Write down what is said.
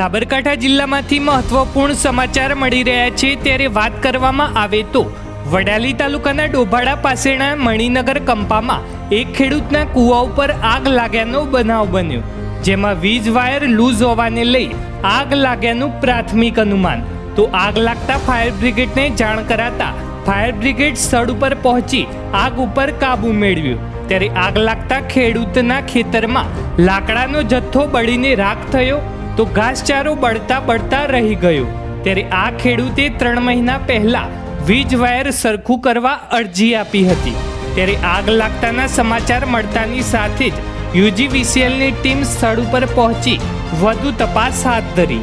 સાબરકાંઠા જિલ્લામાંથી મહત્વપૂર્ણ સમાચાર મળી રહ્યા છે, ત્યારે વાત કરવામાં આવે તો વડાલી તાલુકાના ડોભાડા પાસેના મણિનગર કંપામાં એક ખેડૂતના કૂવા ઉપર આગ લાગ્યાનો બનાવ બન્યો, જેમાં વીજ વાયર લૂઝ હોવાને લઈ આગ લાગ્યાનું પ્રાથમિક અનુમાન. તો આગ લાગતા ફાયર બ્રિગેડને જાણ કરાતા ફાયર બ્રિગેડ સ્થળ ઉપર પહોંચી આગ ઉપર કાબુ મેળવ્યો. ત્યારે આગ લાગતા ખેડૂતના ખેતરમાં લાકડાનો જથ્થો બળીને રાખ થયો તો ઘાસચારો બળતા બળતા રહી ગયો. ત્યારે આ ખેડૂતે ત્રણ મહિના પહેલા વીજ વાયર સરખું કરવા અરજી આપી હતી. ત્યારે આગ લાગતાના સમાચાર મળતાની સાથે જ યુજીવીસીએલની ટીમ સ્થળ ઉપર પહોંચી વધુ તપાસ હાથ ધરી.